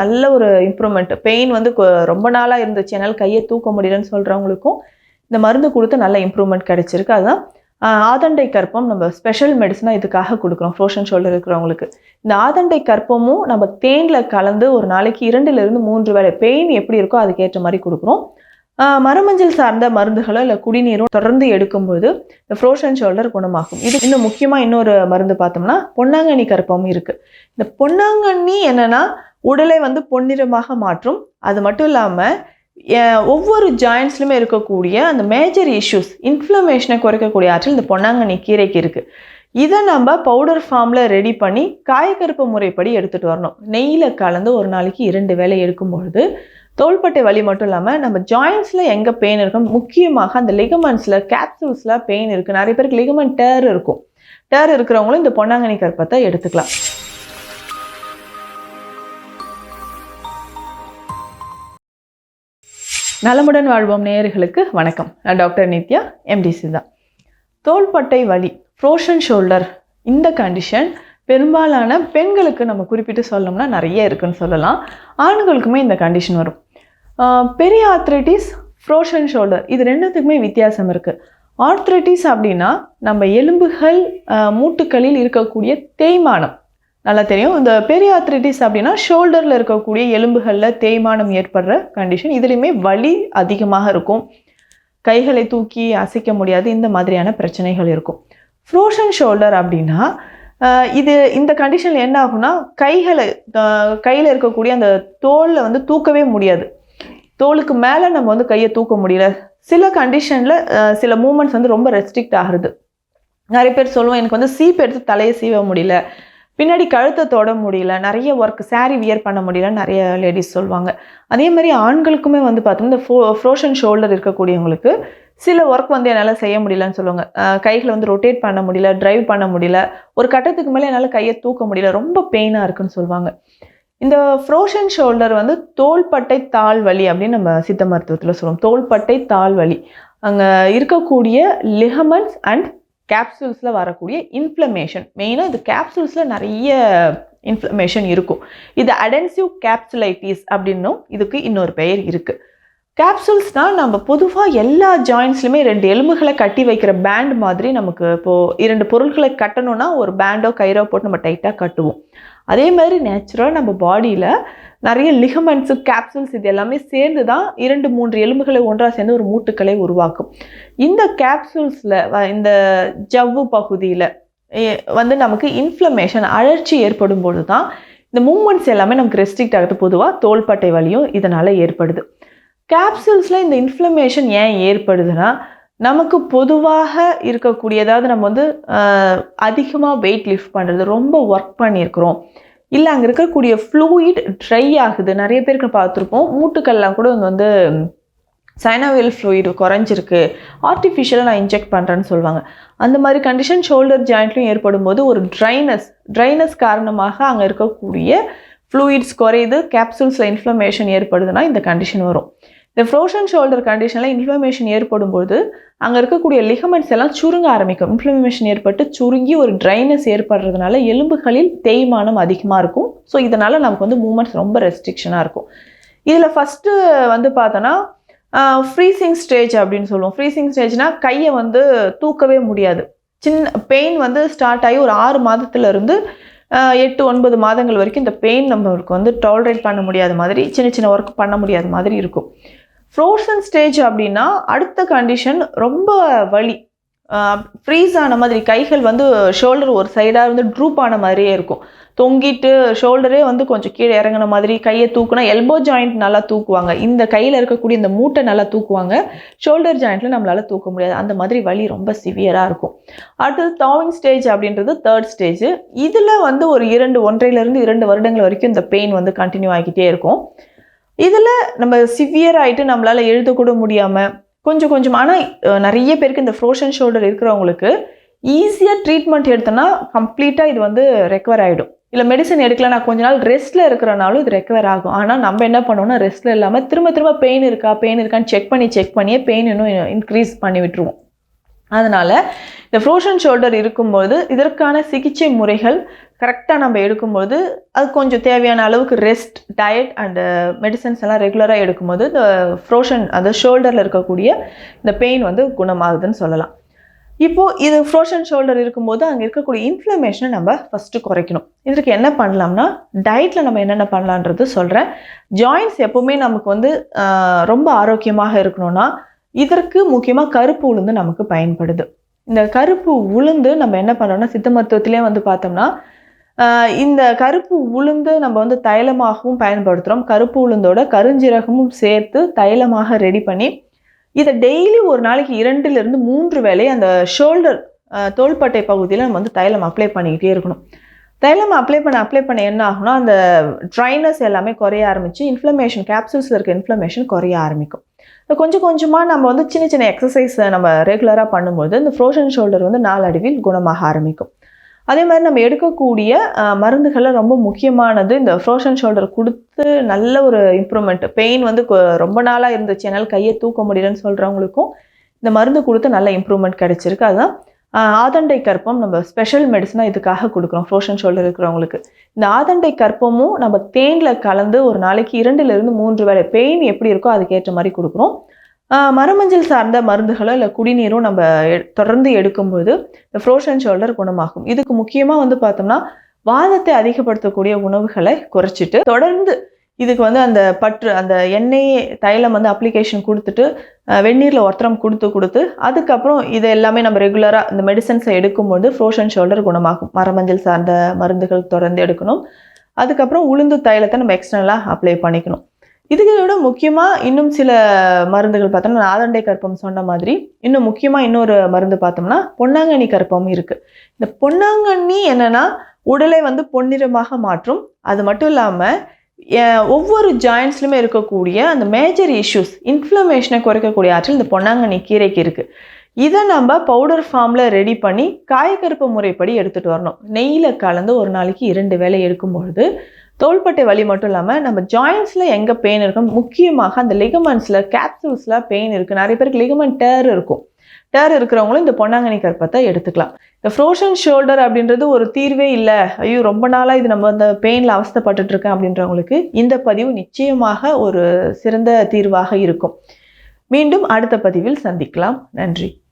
நல்ல ஒரு improvement pain வந்து ரொம்ப நாளாக இருந்துச்சு. என்னால் கையை தூக்க முடியலன்னு சொல்கிறவங்களுக்கும் இந்த மருந்து கொடுத்து நல்ல இம்ப்ரூவ்மெண்ட் கிடைச்சிருக்கு. அதுதான் ஆதண்டை கற்பம் நம்ம ஸ்பெஷல் மெடிசனாக இதுக்காக கொடுக்குறோம். ஃப்ரோஷன் ஷோல்டர் இருக்கிறவங்களுக்கு. இந்த ஆதண்டை கற்பமும் நம்ம தேனில் கலந்து ஒரு நாளைக்கு இரண்டுலேருந்து மூன்று வேளை பெயின் எப்படி இருக்கோ அதுக்கேற்ற மாதிரி கொடுக்குறோம். மரமஞ்சள் சார்ந்த மருந்துகளோ இல்லை குடிநீரோ தொடர்ந்து எடுக்கும்போது இந்த ஃப்ரோஷன் ஷோல்டர் குணமாகும். இது இன்னும் முக்கியமாக இன்னொரு மருந்து பார்த்தோம்னா பொன்னாங்கண்ணி கற்பமும் இருக்குது இந்த பொன்னாங்கண்ணி என்னன்னா உடலை வந்து பொன்னிறமாக மாற்றும். அது மட்டும் இல்லாமல் ஒவ்வொரு ஜாயின்ஸ்லையுமே இருக்கக்கூடிய அந்த மேஜர் இஷ்யூஸ் இன்ஃப்ளமேஷனை குறைக்கக்கூடிய ஆற்றல் இந்த பொன்னாங்கண்ணி கீரைக்கு இருக்குது இதை நம்ம பவுடர் ஃபார்மில் ரெடி பண்ணி காயக்கருப்பு முறைப்படி எடுத்துகிட்டு வரணும். நெய்யில் கலந்து ஒரு நாளைக்கு இரண்டு வேளை எடுக்கும்பொழுது தோள்பட்டை வலி மட்டும் இல்லாமல் நம்ம ஜாயின்ஸில் எங்கே பெயின் இருக்கும்? முக்கியமாக அந்த லிகமெண்ட்ஸில் கேப்சூல்ஸில் பெயின் இருக்குது நிறைய பேருக்கு லிகமெண்ட் டேர் இருக்கும். டேர் இருக்கிறவங்களும் இந்த பொன்னாங்கண்ணி கற்பத்தை எடுத்துக்கலாம். நலமுடன் வாழ்வோம் நேயர்களுக்கு வணக்கம். நான் டாக்டர் நித்யா எம்டி சிதா தோள்பட்டை வலி ஃப்ரோஷன் ஷோல்டர் இந்த கண்டிஷன் பெரும்பாலான பெண்களுக்கு நம்ம குறிப்பிட்டு சொல்லணும்னா நிறைய இருக்குன்னு சொல்லலாம். ஆண்களுக்குமே இந்த கண்டிஷன் வரும். பெரிய ஆர்த்ரைட்டிஸ் ஃப்ரோஷன் ஷோல்டர் இது ரெண்டுத்துக்குமே வித்தியாசம் இருக்குது ஆர்த்ரைட்டிஸ் அப்படின்னா நம்ம எலும்புகள் மூட்டுக்களில் இருக்கக்கூடிய தேய்மானம். நல்லா தெரியும். இந்த பெரிய அப்படின்னா ஷோல்டரில் இருக்கக்கூடிய எலும்புகளில் தேய்மானம் ஏற்படுற கண்டிஷன் இதுலேயுமே வலி அதிகமாக இருக்கும். கைகளை தூக்கி அசைக்க முடியாது. இந்த மாதிரியான பிரச்சனைகள் இருக்கும். ஃப்ரோஷன் ஷோல்டர் அப்படின்னா இது இந்த கண்டிஷனில் என்ன ஆகும்னா கைகளை கையில் இருக்கக்கூடிய அந்த தோலில் வந்து தூக்கவே முடியாது. தோலுக்கு மேலே நம்ம வந்து கையை தூக்க முடியல. சில கண்டிஷனில் சில மூமெண்ட்ஸ் வந்து ரொம்ப ரெஸ்ட்ரிக்ட் ஆகுது நிறைய பேர் சொல்லுவோம் எனக்கு வந்து சீப் எடுத்து தலையை சீவ முடியல. பின்னாடி கழுத்தை தொட முடியல நிறைய ஒர்க் saree வியர் பண்ண முடியல நிறைய லேடிஸ் சொல்லுவாங்க அதே மாதிரி ஆண்களுக்குமே வந்து பார்த்தோம்னா இந்த ஃபோ ஃப்ரோஷன் ஷோல்டர் இருக்கக்கூடியவங்களுக்கு சில ஒர்க் வந்து என்னால் செய்ய முடியலன்னு சொல்லுவாங்க. கைகளை வந்து ரொட்டேட் பண்ண முடியல ட்ரைவ் பண்ண முடியல ஒரு கட்டத்துக்கு மேலே என்னால் கையை தூக்க முடியல ரொம்ப பெயினாக இருக்குன்னு சொல்லுவாங்க இந்த ஃப்ரோஷன் ஷோல்டர் வந்து தோள்பட்டை தாள் வலி அப்படின்னு நம்ம சித்த மருத்துவத்தில் சொல்லுவோம். தோள்பட்டை தாள் வலி. அங்கே இருக்கக்கூடிய லிகமெண்ட்ஸ் அண்ட் கேப்சூல்ஸில் வரக்கூடிய இன்ஃப்ளமேஷன் மெயினாக இது கேப்சூல்ஸில் நிறைய இன்ஃப்ளமேஷன் இருக்கும். இது அடென்சிவ் கேப்சுலைட்டிஸ் அப்படின்னும் இதுக்கு இன்னொரு பெயர் இருக்குது கேப்சூல்ஸ்னால் நம்ம பொதுவாக எல்லா ஜாயின்ஸ்லையுமே ரெண்டு எலும்புகளை கட்டி வைக்கிற பேண்ட் மாதிரி நமக்கு இப்போது இரண்டு பொருட்களை கட்டணும்னா ஒரு பேண்டோ கயிறோ போட்டு நம்ம டைட்டாக கட்டுவோம். அதே மாதிரி நேச்சுரலாக நம்ம பாடியில் நிறைய லிகமெண்ட்ஸு கேப்சூல்ஸ் இது எல்லாமே சேர்ந்து தான் இரண்டு மூன்று எலும்புகளை ஒன்றாக சேர்ந்து ஒரு மூட்டுக்களை உருவாக்கும். இந்த கேப்சூல்ஸில் இந்த ஜவ்வு பகுதியில் வந்து நமக்கு இன்ஃப்ளமேஷன் அழற்சி ஏற்படும் பொழுது தான் இந்த மூமெண்ட்ஸ் எல்லாமே நமக்கு ரெஸ்ட்ரிக்ட் ஆகுது. பொதுவாக தோள்பட்டை வலியும் இதனால் ஏற்படுது. கேப்சூல்ஸில் இந்த இன்ஃப்ளமேஷன் ஏன் ஏற்படுதுன்னா நமக்கு பொதுவாக இருக்கக்கூடிய அதாவது நம்ம வந்து அதிகமாக வெயிட் லிஃப்ட் பண்ணுறது ரொம்ப ஒர்க் பண்ணியிருக்கிறோம். இல்லை அங்கே இருக்கக்கூடிய ஃப்ளூயிட் ட்ரை ஆகுது. நிறைய பேருக்கு பார்த்துருப்போம். மூட்டுக்கள்லாம் கூட இங்கே வந்து சைனாவியல் ஃப்ளூயிடு குறைஞ்சிருக்கு. ஆர்டிஃபிஷியலாக நான் இன்ஜெக்ட் பண்ணுறேன்னு சொல்லுவாங்க. அந்த மாதிரி கண்டிஷன் ஷோல்டர் ஜாயிண்ட்லையும் ஏற்படும் போது ஒரு ட்ரைனஸ் ட்ரைனஸ் காரணமாக அங்கே இருக்கக்கூடிய ஃப்ளூயிட்ஸ் குறையுது. கேப்சூல்ஸில் இன்ஃப்ளமேஷன் ஏற்படுதுன்னா இந்த கண்டிஷன் வரும். இந்த ஃப்ரோஷன் ஷோல்டர் கண்டிஷனில் இன்ஃப்ளமேஷன் ஏற்படும் போது அங்கே இருக்கக்கூடிய லிகமெண்ட்ஸ் எல்லாம் சுருங்க ஆரம்பிக்கும். இன்ஃப்ளமேஷன் ஏற்பட்டு சுருங்கி ஒரு ட்ரைனஸ் ஏற்படுறதுனால எலும்புகளில் தேய்மானம் அதிகமாக இருக்கும். ஸோ இதனால் நமக்கு வந்து மூமெண்ட்ஸ் ரொம்ப ரெஸ்ட்ரிக்ஷனாக இருக்கும். இதில் ஃபஸ்ட்டு வந்து பார்த்தோன்னா ஃப்ரீசிங் ஸ்டேஜ் அப்படின்னு சொல்லுவோம். ஃப்ரீசிங் ஸ்டேஜ்னால் கையை வந்து தூக்கவே முடியாது. சின்ன பெயின் வந்து ஸ்டார்ட் ஆகி ஒரு ஆறு மாதத்துல இருந்து எட்டு ஒன்பது மாதங்கள் வரைக்கும் இந்த பெயின் நம்மளுக்கு வந்து டாலரேட் பண்ண முடியாத மாதிரி சின்ன சின்ன ஒர்க் பண்ண முடியாத மாதிரி இருக்கும். ஃப்ரோசன் ஸ்டேஜ் அப்படின்னா அடுத்த கண்டிஷன் ரொம்ப வலி. ஃப்ரீஸ் ஆன மாதிரி கைகள் வந்து ஷோல்டர் ஒரு சைடாக வந்து ட்ரூப் ஆன மாதிரியே இருக்கும். தொங்கிட்டு ஷோல்டரே வந்து கொஞ்சம் கீழே இறங்குன மாதிரி கையை தூக்குனா எல்போ ஜாயிண்ட் நல்லா தூக்குவாங்க. இந்த கையில் இருக்கக்கூடிய இந்த மூட்டை நல்லா தூக்குவாங்க. ஷோல்டர் ஜாயிண்ட்டில் நம்மளால் தூக்க முடியாது. அந்த மாதிரி வலி ரொம்ப சிவியராக இருக்கும். அடுத்தது தாவிங் ஸ்டேஜ் அப்படின்றது தேர்ட் ஸ்டேஜ் இதில் வந்து ஒரு இரண்டு ஒன்றையிலேருந்து இரண்டு வருடங்கள் வரைக்கும் இந்த பெயின் வந்து கண்டினியூ ஆகிக்கிட்டே இருக்கும். இதில் நம்ம சிவியர் ஆகிட்டு நம்மளால் எழுதக்கூட முடியாமல் கொஞ்சம் கொஞ்சம் ஆனால் நிறைய பேருக்கு இந்த ஃப்ரோஷன் ஷோல்டர் இருக்கிறவங்களுக்கு ஈஸியாக ட்ரீட்மெண்ட் எடுத்தோன்னா கம்ப்ளீட்டாக இது வந்து ரெக்கவர் ஆகிடும் இல்லை மெடிசன் எடுக்கல கொஞ்ச நாள் ரெஸ்ட்டில் இருக்கிறனாலும் இது ரெக்கவர் ஆகும். ஆனால் நம்ம என்ன பண்ணோம்னா ரெஸ்ட்டில் இல்லாமல் திரும்ப திரும்ப பெயின் இருக்கா பெயின் இருக்கான்னு செக் பண்ணி செக் பண்ணியே பெயின் இன்னும் இன்க்ரீஸ் பண்ணி விட்டுருவோம். அதனால் இந்த ஃப்ரோஷன் ஷோல்டர் இருக்கும்போது இதற்கான சிகிச்சை முறைகள் கரெக்டாக நம்ம எடுக்கும்போது அது கொஞ்சம் தேவையான அளவுக்கு ரெஸ்ட் டயட் அண்டு மெடிசன்ஸ் எல்லாம் ரெகுலராக எடுக்கும்போது இந்த ஃப்ரோஷன் அந்த ஷோல்டரில் இருக்கக்கூடிய இந்த பெயின் வந்து குணமாகுதுன்னு சொல்லலாம். இப்போது இது ஃப்ரோஷன் ஷோல்டர் இருக்கும்போது அங்கே இருக்கக்கூடிய இன்ஃப்ளமேஷனை நம்ம ஃபஸ்ட்டு குறைக்கணும். இதற்கு என்ன பண்ணலாம்னா டயட்டில் நம்ம என்னென்ன பண்ணலான்றது சொல்கிறேன் ஜாயின்ஸ் எப்போவுமே நமக்கு வந்து ரொம்ப ஆரோக்கியமாக இருக்கணும்னா இதற்கு முக்கியமாக கருப்பு உளுந்து நமக்கு பயன்படுது. இந்த கருப்பு உளுந்து நம்ம என்ன பண்ணோம்னா சித்த மருத்துவத்திலே வந்து பார்த்தோம்னா இந்த கருப்பு உளுந்து நம்ம வந்து தைலமாகவும் பயன்படுத்துகிறோம் கருப்பு உளுந்தோட கருஞ்சீரகமும் சேர்த்து தைலமாக ரெடி பண்ணி இதை டெய்லி ஒரு நாளைக்கு இரண்டுலேருந்து மூன்று வேலை அந்த ஷோல்டர் தோள்பட்டை பகுதியில் நம்ம வந்து தைலம் அப்ளை பண்ணிக்கிட்டே இருக்கணும். தைலம் அப்ளை பண்ண அப்ளை பண்ண என்ன ஆகும்னா அந்த ட்ரைனஸ் எல்லாமே குறைய ஆரம்பிச்சு இன்ஃப்ளமேஷன் கேப்சூல்ஸில் இருக்க இன்ஃப்ளமேஷன் குறைய ஆரம்பிக்கும். கொஞ்சம் கொஞ்சமாக நம்ம வந்து சின்ன சின்ன எக்ஸசைஸை நம்ம ரெகுலராக பண்ணும்போது இந்த ஃப்ரோஷன் ஷோல்டர் வந்து நாளடைவில் குணமாக ஆரம்பிக்கும். அதே மாதிரி நம்ம எடுக்கக்கூடிய மருந்துகளில் ரொம்ப முக்கியமானது இந்த ஃப்ரோஷன் ஷோல்டர் கொடுத்து நல்ல ஒரு இம்ப்ரூவ்மெண்ட் பெயின் வந்து கொ- ரொம்ப நாளாக இருந்துச்சு என்னால் கையை தூக்க முடியலன்னு சொல்கிறவங்களுக்கும் இந்த மருந்து கொடுத்து நல்ல இம்ப்ரூவ்மெண்ட் கிடைச்சிருக்கு. அதுதான் ஆதண்டை கற்பம் நம்ம ஸ்பெஷல் மெடிசனாக இதுக்காக கொடுக்குறோம். ஃப்ரோஷன் ஷோல்டர் இருக்கிறவங்களுக்கு. இந்த ஆதண்டை கற்பமும் நம்ம தேனில் கலந்து ஒரு நாளைக்கு இரண்டுலேருந்து மூன்று வேளை பெயின் எப்படி இருக்கோ அதுக்கேற்ற மாதிரி கொடுக்குறோம். மரமஞ்சள் சார்ந்த மருந்துகளோ இல்லை குடிநீரும் நம்ம தொடர்ந்து எடுக்கும்போது இந்த ஃப்ரோஷன் ஷோல்டர் குணமாகும். இதுக்கு முக்கியமாக வந்து பார்த்தோம்னா வாதத்தை அதிகப்படுத்தக்கூடிய உணவுகளை குறைச்சிட்டு தொடர்ந்து இதுக்கு வந்து அந்த பற்று அந்த எண்ணெய் தைலம் வந்து அப்ளிகேஷன் கொடுத்துட்டு வெந்நீரில் ஒருத்தரம் கொடுத்து கொடுத்து அதுக்கப்புறம் இது எல்லாமே நம்ம ரெகுலராக இந்த மெடிசன்ஸை எடுக்கும்போது ஃப்ரோஷன் ஷோல்டர் குணமாகும். மரமஞ்சள் சார்ந்த மருந்துகள் தொடர்ந்து எடுக்கணும். அதுக்கப்புறம் உளுந்து தைலத்தை நம்ம எக்ஸ்டர்னலாக அப்ளை பண்ணிக்கணும். இதுக்கு விட முக்கியமாக இன்னும் சில மருந்துகள் பார்த்தோம்னா நாதண்டை கற்பம் சொன்ன மாதிரி இன்னும் முக்கியமாக இன்னொரு மருந்து பார்த்தோம்னா பொன்னாங்கண்ணி கற்பம் இருக்குது இந்த பொன்னாங்கண்ணி என்னென்னா உடலை வந்து பொன்னிறமாக மாற்றும். அது மட்டும் இல்லாமல் ஒவ்வொரு ஜாயின்ஸ்லையுமே இருக்கக்கூடிய அந்த மேஜர் இஷ்யூஸ் இன்ஃப்ளமேஷனை குறைக்கக்கூடிய ஆற்றல் இந்த பொன்னாங்கண்ணி கீரைக்கு இருக்குது இதை நம்ம பவுடர் ஃபார்மில் ரெடி பண்ணி காயக்கருப்பு முறைப்படி எடுத்துகிட்டு வரணும். நெய்யில் கலந்து ஒரு நாளைக்கு இரண்டு வேளை எடுக்கும்பொழுது தோள்பட்டை வலி மட்டும் இல்லாமல் நம்ம ஜாயின்ஸில் எங்கே பெயின் இருக்கும்? முக்கியமாக அந்த லிகமெண்ட்ஸில் கேப்சூல்ஸில் பெயின் இருக்குது நிறைய பேருக்கு லிகமெண்ட் டேர் இருக்கும். டேர் இருக்கிறவங்களும் இந்த பொன்னாங்கண்ணி கற்பத்தை எடுத்துக்கலாம். இந்த ஃப்ரோஷன் ஷோல்டர் அப்படின்றது ஒரு தீர்வே இல்லை. ஐயோ ரொம்ப நாளாக இது நம்ம அந்த பெயினில் அவஸ்தப்பட்டுட்டு இருக்கேன் அப்படின்றவங்களுக்கு இந்த பதிவு நிச்சயமாக ஒரு சிறந்த தீர்வாக இருக்கும். மீண்டும் அடுத்த பதிவில் சந்திக்கலாம். நன்றி.